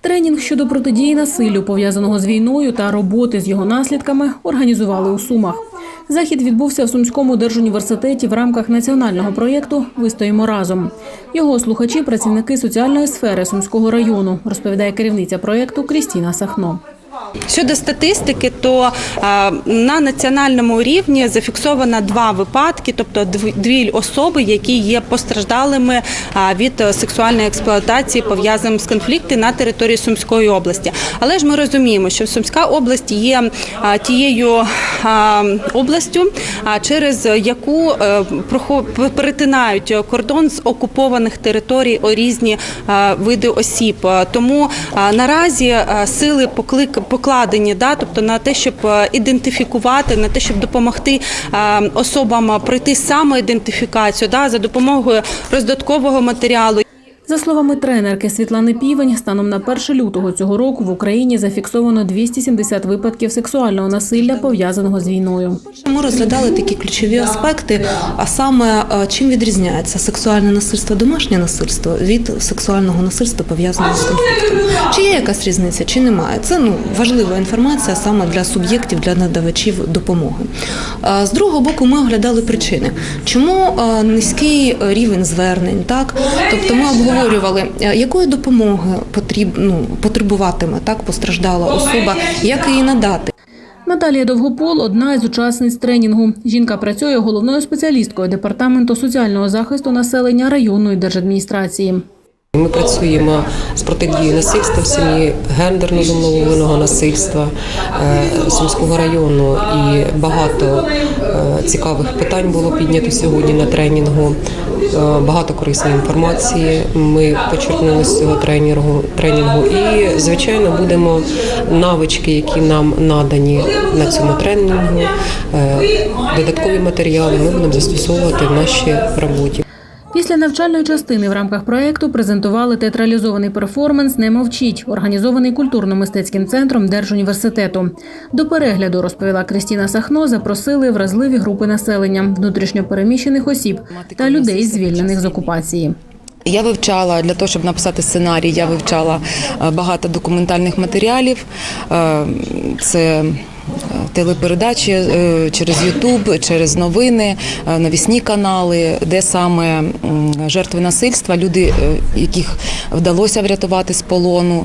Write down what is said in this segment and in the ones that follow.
Тренінг щодо протидії насиллю, пов'язаного з війною та роботи з його наслідками, організували у Сумах. Захід відбувся в Сумському держуніверситеті в рамках національного проєкту Вистоїмо разом. Його слухачі працівники соціальної сфери Сумського району, розповідає керівниця проєкту Крістіна Сахно. Щодо статистики, то е, на національному рівні зафіксовано два випадки, тобто дв- дві особи, які є постраждалими е, від сексуальної експлуатації, пов'язаних з конфліктами на території Сумської області. Але ж ми розуміємо, що Сумська область є е, тією областю, через яку перетинають кордон з окупованих територій о різні види осіб. Тому наразі сили поклик покладені, да, тобто на те, щоб е, ідентифікувати, на те, щоб допомогти е, особам пройти самоідентифікацію, да, за допомогою роздаткового матеріалу. За словами тренерки Світлани Півень, станом на 1 лютого цього року в Україні зафіксовано 270 випадків сексуального насилля, пов'язаного з війною. Ми розглядали такі ключові аспекти, а саме е, чим відрізняється сексуальне насильство, домашнє насильство від сексуального насильства пов'язаного з конфліктом. Чи є якась різниця, чи немає? Це ну важлива інформація саме для суб'єктів, для надавачів допомоги. З другого боку, ми оглядали причини, чому низький рівень звернень, так тобто ми обговорювали, якої допомоги потріб, ну, потребуватиме так постраждала особа, як її надати. Наталія Довгопол – одна із учасниць тренінгу. Жінка працює головною спеціалісткою департаменту соціального захисту населення районної держадміністрації. Ми працюємо з протидією насильства в сім'ї, гендерно зумовленого насильства е, Сумського району. І багато е, цікавих питань було піднято сьогодні на тренінгу. Е, Багато корисної інформації ми почерпнули з цього тренінгу. І, звичайно, будемо навички, які нам надані на цьому тренінгу, додаткові матеріали ми будемо застосовувати в нашій роботі. Після навчальної частини в рамках проєкту презентували театралізований перформанс Не мовчіть, організований культурно-мистецьким центром Держуніверситету. До перегляду, розповіла Кристіна Сахно, запросили вразливі групи населення, внутрішньопереміщених осіб та людей, звільнених з окупації. Я вивчала для того, щоб написати сценарій, я вивчала е, багато документальних матеріалів. Е, Це телепередачі е, через Ютуб, через новини, е, навісні канали, де саме жертви насильства, люди, е, яких вдалося врятувати з полону.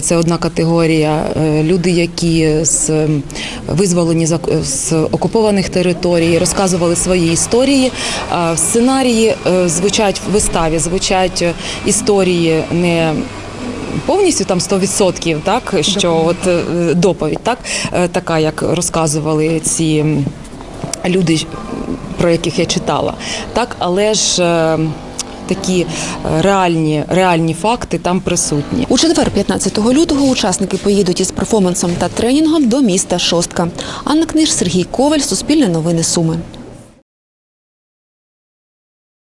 Це одна категорія. Люди, які з визволені з ок- з окупованих територій, розказували свої історії. В сценарії звучать в виставі, звучать історії не повністю там 100%, так що от е, доповідь, так е, така, як розказували ці люди, про яких я читала, так, але ж. е, Такі реальні, реальні факти там присутні. У четвер, 15 лютого, учасники поїдуть із перформансом та тренінгом до міста Шостка. Анна Книж, Сергій Коваль, Суспільне новини Суми.